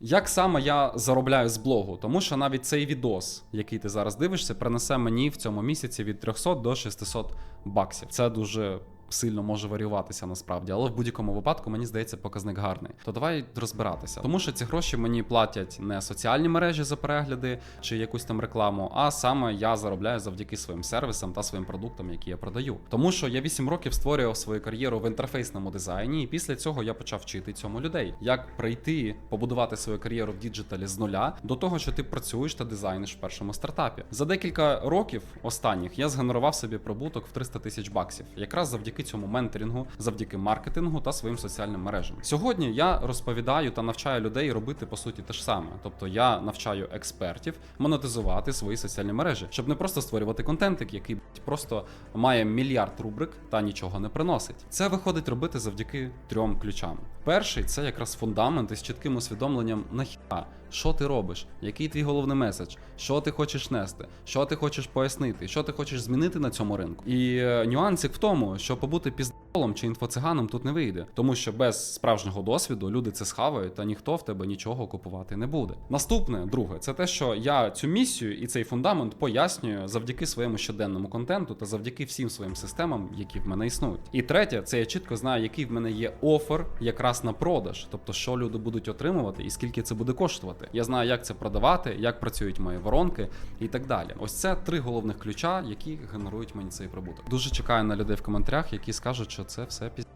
Як саме я заробляю з блогу? Тому що навіть цей відос, який ти зараз дивишся, принесе мені в цьому місяці від 300 до 600 баксів. Це дуже сильно може варіюватися насправді, але в будь-якому випадку мені здається показник гарний. То давай розбиратися. Тому що ці гроші мені платять не соціальні мережі за перегляди чи якусь там рекламу, а саме я заробляю завдяки своїм сервісам та своїм продуктам, які я продаю. Тому що я 8 років створював свою кар'єру в інтерфейсному дизайні, і після цього я почав вчити цьому людей, як прийти, побудувати свою кар'єру в діджиталі з нуля до того, що ти працюєш та дизайниш в першому стартапі. За декілька років останніх я згенерував собі прибуток в 300 тисяч баксів, якраз завдяки цьому менторингу, завдяки маркетингу та своїм соціальним мережам. Сьогодні я розповідаю та навчаю людей робити по суті те ж саме. Тобто я навчаю експертів монетизувати свої соціальні мережі, щоб не просто створювати контентик, який просто має мільярд рубрик та нічого не приносить. Це виходить робити завдяки трьом ключам. Перший це якраз фундамент із чітким усвідомленням нахіра, що ти робиш, який твій головний меседж, що ти хочеш нести, що ти хочеш пояснити, що ти хочеш змінити на цьому ринку. І е, нюансик в тому, що побути піздолом чи інфоциганом тут не вийде, тому що без справжнього досвіду люди це схавають, та ніхто в тебе нічого купувати не буде. Наступне, друге, це те, що я цю місію і цей фундамент пояснюю завдяки своєму щоденному контенту та завдяки всім своїм системам, які в мене існують. І третє, це я чітко знаю, який в мене є офер якраз на продаж, тобто що люди будуть отримувати і скільки це буде коштувати. Я знаю, як це продавати, як працюють мої воронки і так далі. Ось це три головних ключа, які генерують мені цей прибуток. Дуже чекаю на людей в коментарях, які скажуть, що це все піз...